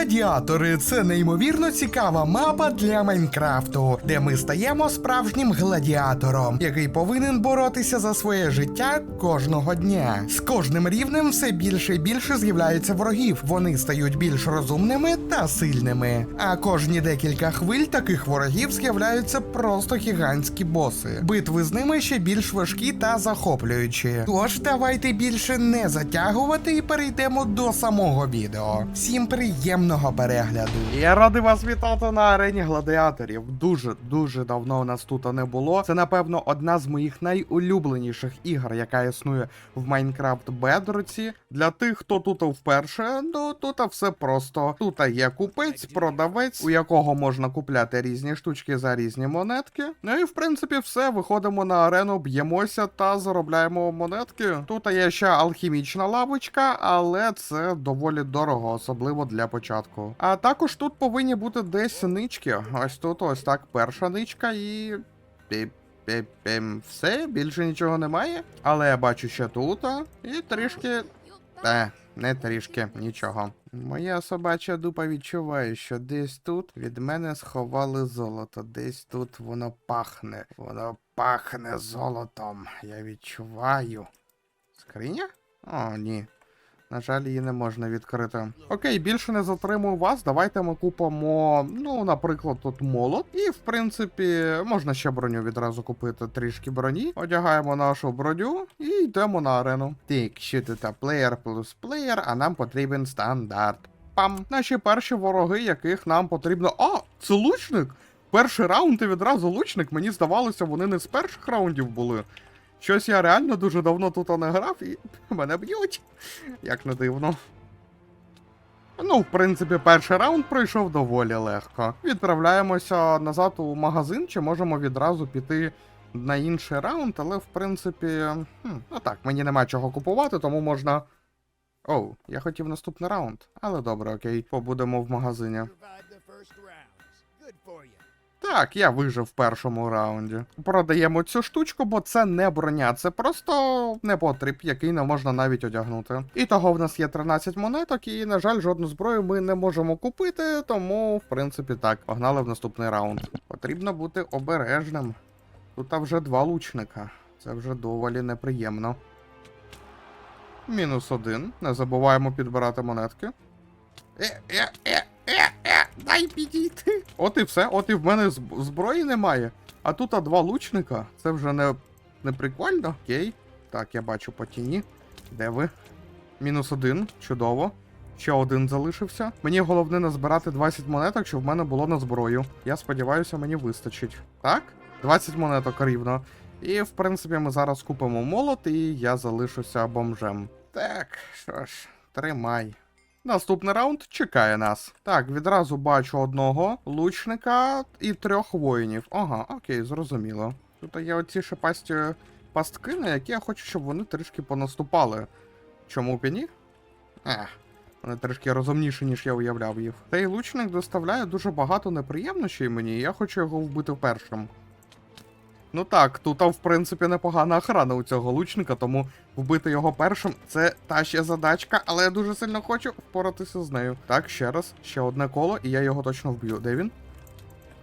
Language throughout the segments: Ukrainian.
Гладіатори це неймовірно цікава мапа для Майнкрафту, де ми стаємо справжнім гладіатором, який повинен боротися за своє життя кожного дня. З кожним рівнем все більше і більше з'являється ворогів. Вони стають більш розумними та сильними. А кожні декілька хвиль таких ворогів з'являються просто гігантські боси. Битви з ними ще більш важкі та захоплюючі. Тож давайте більше не затягувати і перейдемо до самого відео. Всім приємного перегляду. Я радий вас вітати на арені гладіаторів. Дуже дуже давно у нас тут не було. Це напевно одна з моїх найулюбленіших ігор, яка існує в Майнкрафт Бедроці. Для тих, хто тут вперше, ну тут все просто. Тут є купець, продавець, у якого можна купляти різні штучки за різні монетки. Ну і в принципі все. Виходимо на арену, б'ємося та заробляємо монетки. Тут є ще алхімічна лавочка, але це доволі дорого, особливо для початку. А також тут повинні бути десь нички. Ось тут ось так перша ничка і. Все, більше нічого немає. Але я бачу ще тут. І трішки. Е, не трішки, нічого. Моя собача дупа відчуває, що десь тут від мене сховали золото. Десь тут воно пахне. Воно пахне золотом. Я відчуваю. Скриня? О, ні. На жаль, її не можна відкрити. Окей, більше не затримую вас. Давайте ми купимо, ну, наприклад, тут молот. І, в принципі, можна ще броню відразу купити трішки броні. Одягаємо нашу броню і йдемо на арену. Так, що тут плеєр плюс плеєр, а нам потрібен стандарт. Пам! Наші перші вороги, яких нам потрібно. А, це лучник! Перший раунд і відразу лучник. Мені здавалося, вони не з перших раундів були. Щось я реально дуже давно тут не грав і мене б'ють. Як не дивно. Ну, в принципі, перший раунд пройшов доволі легко. Відправляємося назад у магазин, чи можемо відразу піти на інший раунд, але в принципі. Хм, ну так, мені нема чого купувати, тому можна. Оу, я хотів наступний раунд. Але добре, окей, побудемо в магазині. Так, я вижив в першому раунді. Продаємо цю штучку, бо це не броня, це просто непотріб, який не можна навіть одягнути. І того в нас є 13 монеток, і, на жаль, жодну зброю ми не можемо купити, тому, в принципі, так, погнали в наступний раунд. Потрібно бути обережним. Тут вже два лучника. Це вже доволі неприємно. Мінус один. Не забуваємо підбирати монетки. Е, е, е, е, дай підійти. От і все, от і в мене зброї немає. А тут а два лучника. Це вже не, не прикольно. Окей. Так, я бачу по тіні. Де ви? Мінус один. Чудово. Ще один залишився. Мені головне назбирати 20 монеток, щоб в мене було на зброю. Я сподіваюся, мені вистачить. Так? 20 монеток рівно. І, в принципі, ми зараз купимо молот, і я залишуся бомжем. Так, що ж, тримай. Наступний раунд чекає нас. Так, відразу бачу одного лучника і трьох воїнів. Ага, окей, зрозуміло. Тут є оці шипасті пастки, на які я хочу, щоб вони трішки понаступали. Чому б і ні? Ех, вони трішки розумніші, ніж я уявляв їх. Цей лучник доставляє дуже багато неприємностей мені, і я хочу його вбити першим. Ну так, тут, в принципі, непогана охрана у цього лучника, тому вбити його першим це та ще задачка, але я дуже сильно хочу впоратися з нею. Так, ще раз, ще одне коло, і я його точно вб'ю. Де він?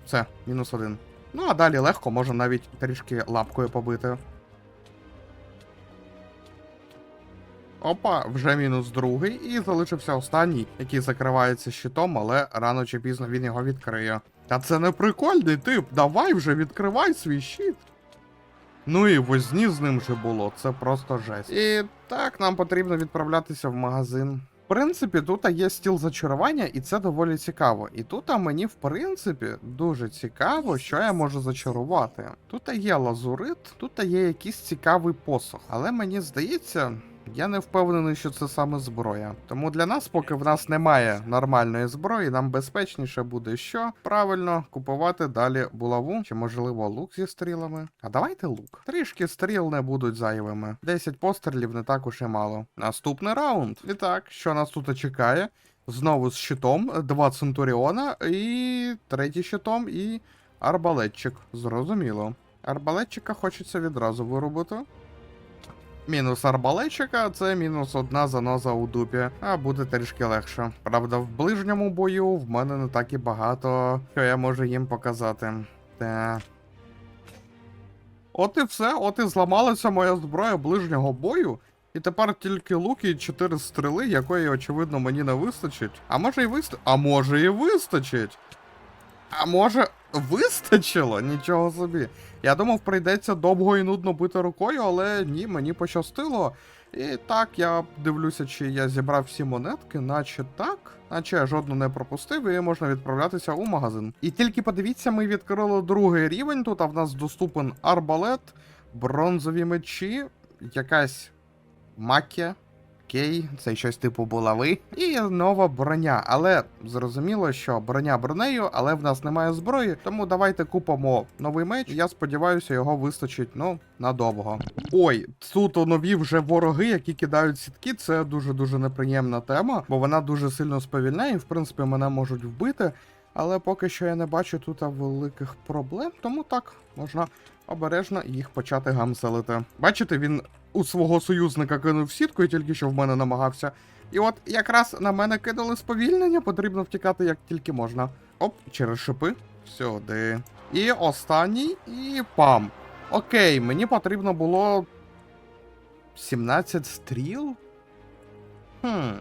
Все, мінус один. Ну, а далі легко, можна навіть трішки лапкою побити. Опа, вже мінус другий, і залишився останній, який закривається щитом, але рано чи пізно він його відкриє. Та це не прикольний тип, давай вже відкривай свій щит. Ну і возні з ним же було, це просто жесть. І так, нам потрібно відправлятися в магазин. В принципі, тут є стіл зачарування, і це доволі цікаво. І тут мені, в принципі, дуже цікаво, що я можу зачарувати. Тут є лазурит, тут є якийсь цікавий посох, але мені здається. Я не впевнений, що це саме зброя. Тому для нас, поки в нас немає нормальної зброї, нам безпечніше буде що правильно купувати далі булаву чи можливо лук зі стрілами. А давайте лук. Трішки стріл не будуть зайвими. 10 пострілів не так уж і мало. Наступний раунд. І так, що нас тут чекає? Знову з щитом, два центуріона і третій щитом, і арбалетчик. Зрозуміло. Арбалетчика хочеться відразу вирубити. Мінус арбалетчика, це мінус одна заноза у дупі, а буде трішки легше. Правда, в ближньому бою в мене не так і багато, що я можу їм показати. Та. От і все, от і зламалася моя зброя ближнього бою. І тепер тільки лук і чотири стріли, якої, очевидно, мені не вистачить. А може і вистачить? А може і вистачить. А може, вистачило? Нічого собі. Я думав, прийдеться довго і нудно бити рукою, але ні, мені пощастило. І так, я дивлюся, чи я зібрав всі монетки, наче так, наче я жодну не пропустив, і можна відправлятися у магазин. І тільки подивіться, ми відкрили другий рівень. Тут а в нас доступен арбалет, бронзові мечі, якась макія. Окей, це щось типу булави. І нова броня. Але зрозуміло, що броня бронею, але в нас немає зброї. Тому давайте купимо новий меч. Я сподіваюся, його вистачить ну надовго. Ой, тут нові вже вороги, які кидають сітки. Це дуже дуже неприємна тема, бо вона дуже сильно сповільняє. В принципі, мене можуть вбити. Але поки що я не бачу тут великих проблем, тому так можна обережно їх почати гамселити. Бачите, він у свого союзника кинув сітку і тільки що в мене намагався. І от якраз на мене кинули сповільнення, потрібно втікати як тільки можна. Оп, через шипи. Сюди. І останній, і пам. Окей, мені потрібно було 17 стріл. Хм.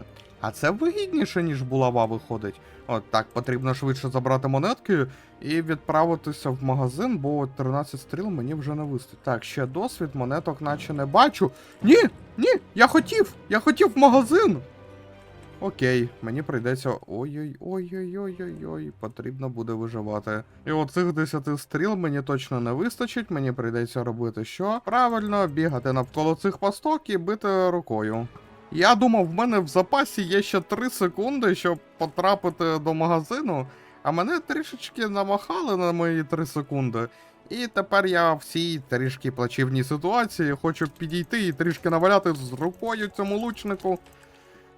А це вигідніше, ніж булава виходить. От так, потрібно швидше забрати монетки і відправитися в магазин, бо 13 стріл мені вже не вистачить. Так, ще досвід, монеток наче не бачу. Ні, ні, я хотів! Я хотів в магазин. Окей, мені прийдеться. Ой-ой-ой-ой-ой-ой, потрібно буде виживати. І оцих 10 стріл мені точно не вистачить, мені прийдеться робити що? Правильно, бігати навколо цих пасток і бити рукою. Я думав, в мене в запасі є ще 3 секунди, щоб потрапити до магазину, а мене трішечки намахали на мої 3 секунди. І тепер я в цій трішки плачевній ситуації хочу підійти і трішки наваляти з рукою цьому лучнику.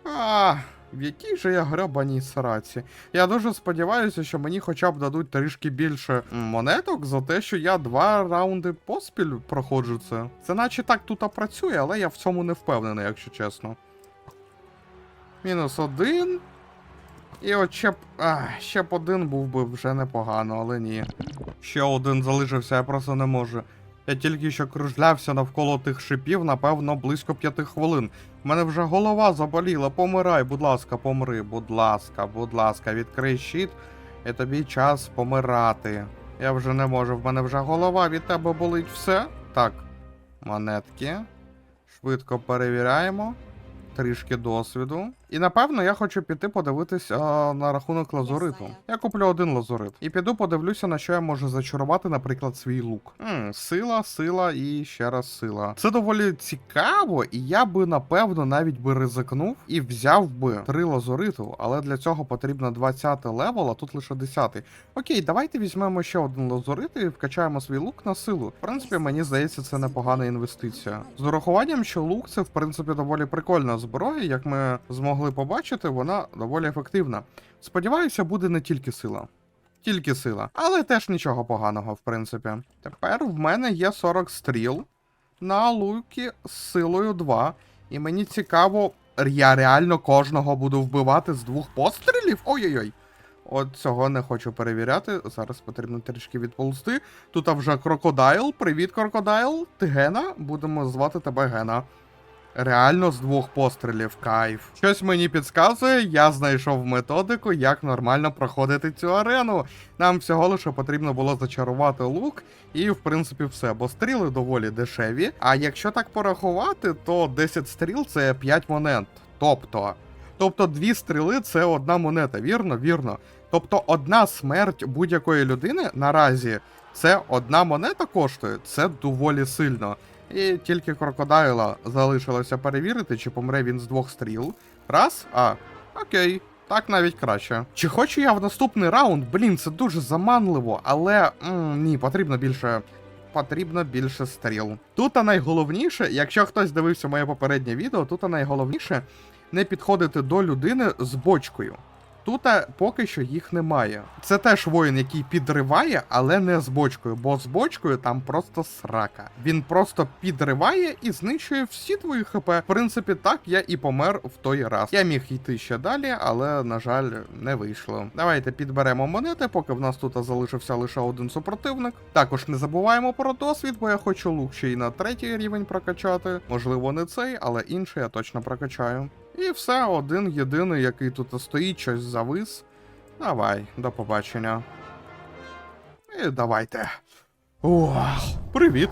А, в якій же я грабаній сраці. Я дуже сподіваюся, що мені хоча б дадуть трішки більше монеток за те, що я два раунди поспіль проходжу це. Це наче так тут працює, але я в цьому не впевнений, якщо чесно. Мінус один. І от ще б. А, ще б один був би вже непогано, але ні. Ще один залишився, я просто не можу. Я тільки що кружлявся навколо тих шипів, напевно, близько п'яти хвилин. У мене вже голова заболіла. Помирай, будь ласка, помри, будь ласка, будь ласка, відкрий щит, і тобі час помирати. Я вже не можу, в мене вже голова від тебе болить все. Так, монетки. Швидко перевіряємо. Трішки досвіду. І напевно я хочу піти подивитись а, на рахунок лазуриту. Я куплю один лазурит. І піду подивлюся, на що я можу зачарувати, наприклад, свій лук. м сила, сила і ще раз сила. Це доволі цікаво, і я би напевно навіть би ризикнув і взяв би три лазуриту, але для цього потрібно 20 левел, а тут лише 10. Окей, давайте візьмемо ще один лазурит і вкачаємо свій лук на силу. В принципі, мені здається, це непогана інвестиція. З урахуванням, що лук це в принципі доволі прикольна зброя, як ми змогли побачити, вона доволі ефективна. Сподіваюся, буде не тільки сила. Тільки сила. Але теж нічого поганого, в принципі. Тепер в мене є 40 стріл на луки з силою 2. І мені цікаво, я реально кожного буду вбивати з двох пострілів? Ой-ой-ой. От цього не хочу перевіряти. Зараз потрібно трішки відползти. Тут а вже крокодайл. Привіт, крокодайл. Ти Гена? Будемо звати тебе Гена. Реально з двох пострілів, кайф. Щось мені підказує, я знайшов методику, як нормально проходити цю арену. Нам всього лише потрібно було зачарувати лук, і в принципі все, бо стріли доволі дешеві. А якщо так порахувати, то 10 стріл це 5 монет. Тобто, тобто дві стріли це одна монета, вірно? Вірно. Тобто одна смерть будь-якої людини наразі це одна монета коштує, це доволі сильно. І тільки крокодайла залишилося перевірити, чи помре він з двох стріл. Раз, а, окей, так навіть краще. Чи хочу я в наступний раунд? Блін, це дуже заманливо, але м, ні, потрібно більше. Потрібно більше стріл. Тут а найголовніше, якщо хтось дивився моє попереднє відео, тут а найголовніше не підходити до людини з бочкою. Тут е, поки що їх немає. Це теж воїн, який підриває, але не з бочкою, бо з бочкою там просто срака. Він просто підриває і знищує всі твої хп. В принципі, так я і помер в той раз. Я міг йти ще далі, але на жаль, не вийшло. Давайте підберемо монети, поки в нас тут залишився лише один супротивник. Також не забуваємо про досвід, бо я хочу лук ще й на третій рівень прокачати. Можливо, не цей, але інший я точно прокачаю. І все, один єдиний, який тут стоїть, щось завис. Давай, до побачення. І давайте. Ох, привіт.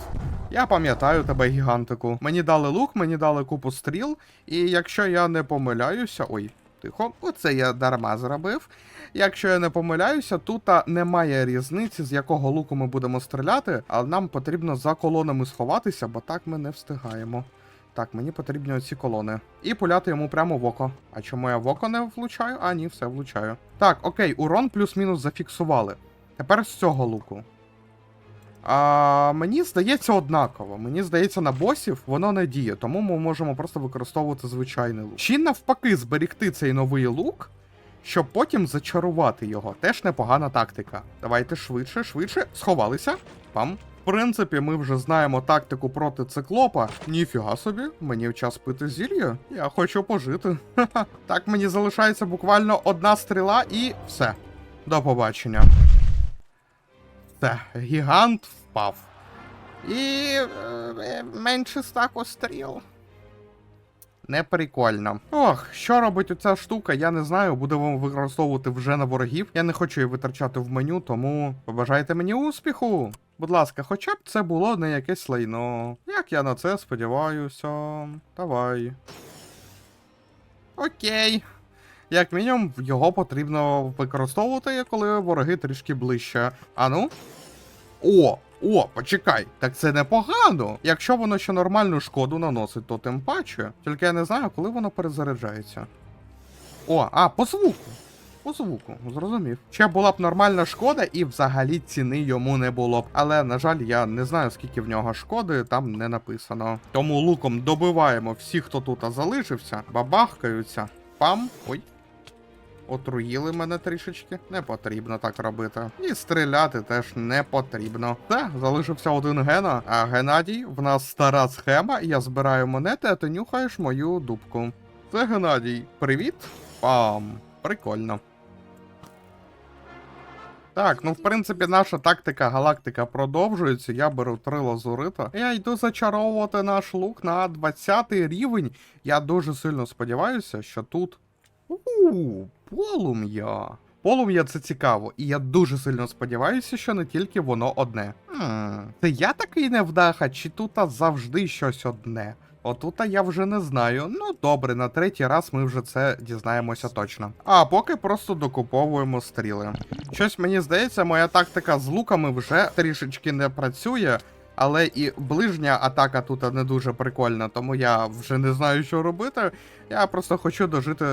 Я пам'ятаю тебе, гігантику. Мені дали лук, мені дали купу стріл, і якщо я не помиляюся. Ой, тихо, оце я дарма зробив. Якщо я не помиляюся, тут немає різниці, з якого луку ми будемо стріляти, але нам потрібно за колонами сховатися, бо так ми не встигаємо. Так, мені потрібні оці колони. І пуляти йому прямо в око. А чому я в око не влучаю? А, ні, все влучаю. Так, окей, урон плюс-мінус зафіксували. Тепер з цього луку. А, мені здається однаково. Мені здається, на босів воно не діє, тому ми можемо просто використовувати звичайний лук. Чи навпаки зберегти цей новий лук, щоб потім зачарувати його. Теж непогана тактика. Давайте швидше, швидше. Сховалися. Пам. Принципі, ми вже знаємо тактику проти циклопа. Ніфіга собі, мені в час пити зілля. Я хочу пожити. Ха-ха. Так мені залишається буквально одна стріла і все. До побачення. Все, гігант впав. І е, менше стаку стріл. Неприкольно. Ох, що робить оця штука, я не знаю. Будемо використовувати вже на ворогів. Я не хочу її витрачати в меню, тому побажайте мені успіху. Будь ласка, хоча б це було не якесь лайно. Як я на це сподіваюся. Давай. Окей. Як мінімум, його потрібно використовувати, коли вороги трішки ближче. А ну? О, о, почекай, так це непогано. Якщо воно ще нормальну шкоду наносить, то тим паче. Тільки я не знаю, коли воно перезаряджається. О, а, по звуку. По звуку, зрозумів. Ще була б нормальна шкода, і взагалі ціни йому не було б. Але, на жаль, я не знаю, скільки в нього шкоди, там не написано. Тому луком добиваємо всіх, хто тут залишився, бабахкаються. Пам. Ой. Отруїли мене трішечки. Не потрібно так робити. І стріляти теж не потрібно. Все, залишився один Гена. А Геннадій, в нас стара схема, я збираю монети, а ти нюхаєш мою дубку. Це Геннадій. Привіт. Пам. Прикольно. Так, ну в принципі, наша тактика галактика продовжується. Я беру три лазурита. Я йду зачаровувати наш лук на 20 рівень. Я дуже сильно сподіваюся, що тут. У, полум'я. Полум'я це цікаво, і я дуже сильно сподіваюся, що не тільки воно одне. Хм, це я такий невдаха, чи тут завжди щось одне? Отута я вже не знаю. Ну добре, на третій раз ми вже це дізнаємося точно. А поки просто докуповуємо стріли. Щось мені здається, моя тактика з луками вже трішечки не працює. Але і ближня атака тут не дуже прикольна, тому я вже не знаю, що робити. Я просто хочу дожити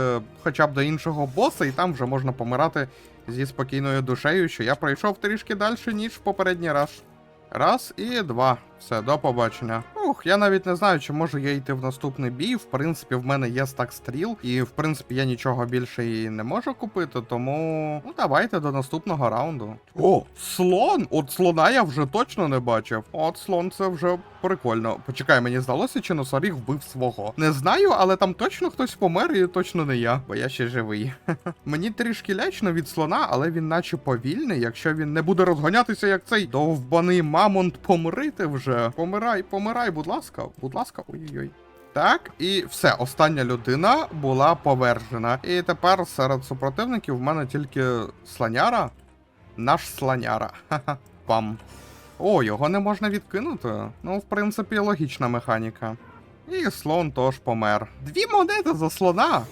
хоча б до іншого боса, і там вже можна помирати зі спокійною душею, що я пройшов трішки далі, ніж в попередній раз. Раз і два. Все, до побачення. Ух, я навіть не знаю, чи можу я йти в наступний бій. В принципі, в мене є стак стріл, і в принципі я нічого більше і не можу купити, тому ну давайте до наступного раунду. О, слон! От слона я вже точно не бачив. От слон це вже прикольно. Почекай, мені здалося, чи носоріг вбив свого. Не знаю, але там точно хтось помер, і точно не я, бо я ще живий. Мені трішки лячно від слона, але він наче повільний. Якщо він не буде розганятися, як цей довбаний мамонт, помрити вже. Помирай, помирай, будь ласка, будь ласка, ой-ой-ой. Так, і все, остання людина була повержена. І тепер серед супротивників в мене тільки слоняра. Наш слоняра. Ха-ха. Пам. О, його не можна відкинути. Ну, в принципі, логічна механіка. І слон теж помер. Дві монети за слона.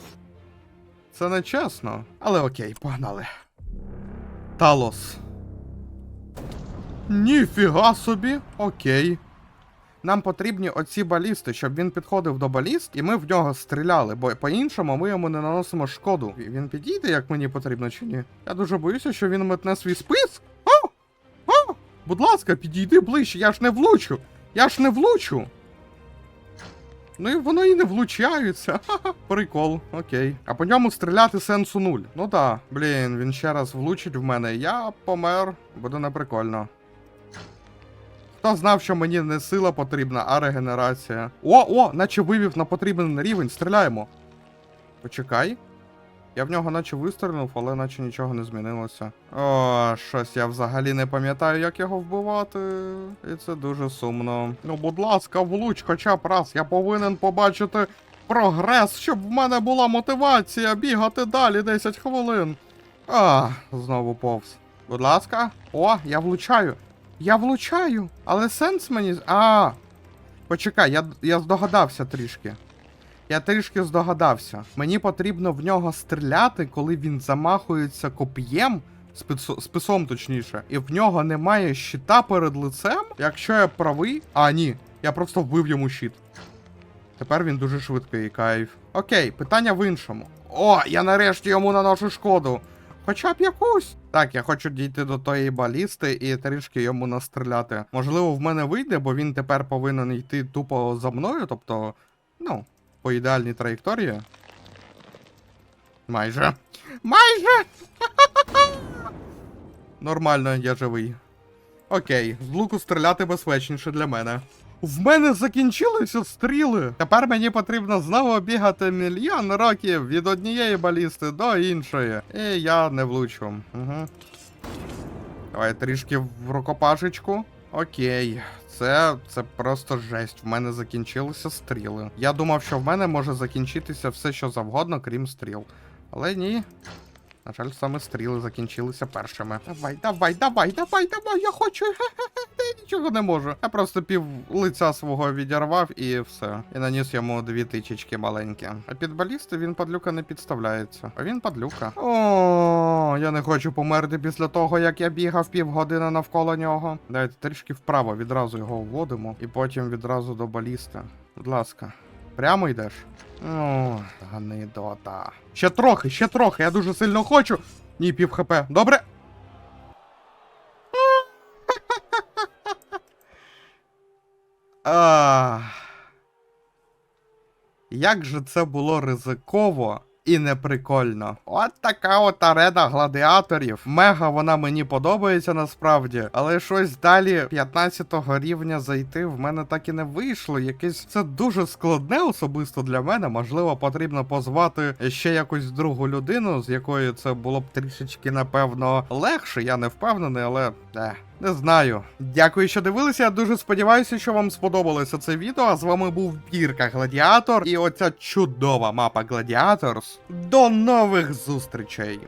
Це не чесно. Але окей, погнали. Талос. Ніфіга собі. Окей. Нам потрібні оці балісти, щоб він підходив до баліст, і ми в нього стріляли, бо по-іншому ми йому не наносимо шкоду. Він підійде, як мені потрібно, чи ні? Я дуже боюся, що він метне свій спис. О! О! Будь ласка, підійди ближче, я ж не влучу. Я ж не влучу. Ну і воно і не влучається. Ха-ха, Прикол, окей. А по ньому стріляти сенсу нуль. Ну да, блін, він ще раз влучить в мене. Я помер. Буде неприкольно. Хто знав, що мені не сила потрібна, а регенерація. О, о, наче вивів на потрібен рівень, стріляємо. Почекай. Я в нього наче вистрілив, але наче нічого не змінилося. О, щось я взагалі не пам'ятаю, як його вбивати. І це дуже сумно. Ну, будь ласка, влуч хоча б раз. Я повинен побачити прогрес, щоб в мене була мотивація бігати далі 10 хвилин. А, знову повз. Будь ласка. О, я влучаю. Я влучаю. Але сенс мені. А. Почекай, я, я здогадався трішки. Я трішки здогадався. Мені потрібно в нього стріляти, коли він замахується коп'єм, списо- списом точніше, і в нього немає щита перед лицем. Якщо я правий. А, ні. Я просто вбив йому щит. Тепер він дуже швидкий, кайф. Окей, питання в іншому. О, я нарешті йому наношу шкоду. Хоча б якусь. Так, я хочу дійти до тої балісти і трішки йому настріляти. Можливо, в мене вийде, бо він тепер повинен йти тупо за мною, тобто, ну, по ідеальній траєкторії. Майже. Майже! Нормально, я живий. Окей, з луку стріляти безпечніше для мене. В мене закінчилися стріли. Тепер мені потрібно знову бігати мільйон років від однієї балісти до іншої. І я не влучу. Угу. Давай трішки в рукопашечку. Окей, це, це просто жесть. В мене закінчилися стріли. Я думав, що в мене може закінчитися все, що завгодно, крім стріл. Але ні. На жаль, саме стріли закінчилися першими. Давай, давай, давай, давай, давай, я хочу. Я нічого не можу. Я просто пів лиця свого відірвав і все. І наніс йому дві тичечки маленькі. А під балісти він падлюка не підставляється. А він падлюка. О, я не хочу померти після того, як я бігав півгодини навколо нього. Давайте трішки вправо відразу його вводимо, і потім відразу до балісти. Будь ласка. Прямо йдеш? О, ганидота. Ще трохи, ще трохи, я дуже сильно хочу. Ні, пів хп. Добре. Ах. Як же це було ризиково і неприкольно. От така от арена гладіаторів. Мега вона мені подобається насправді, але щось далі 15-го рівня зайти в мене так і не вийшло. Якесь це дуже складне особисто для мене. Можливо, потрібно позвати ще якусь другу людину, з якою це було б трішечки, напевно, легше. Я не впевнений, але. Е. Не знаю. Дякую, що дивилися. Я дуже сподіваюся, що вам сподобалося це відео. А з вами був Бірка Гладіатор і оця чудова мапа Гладіаторс. До нових зустрічей!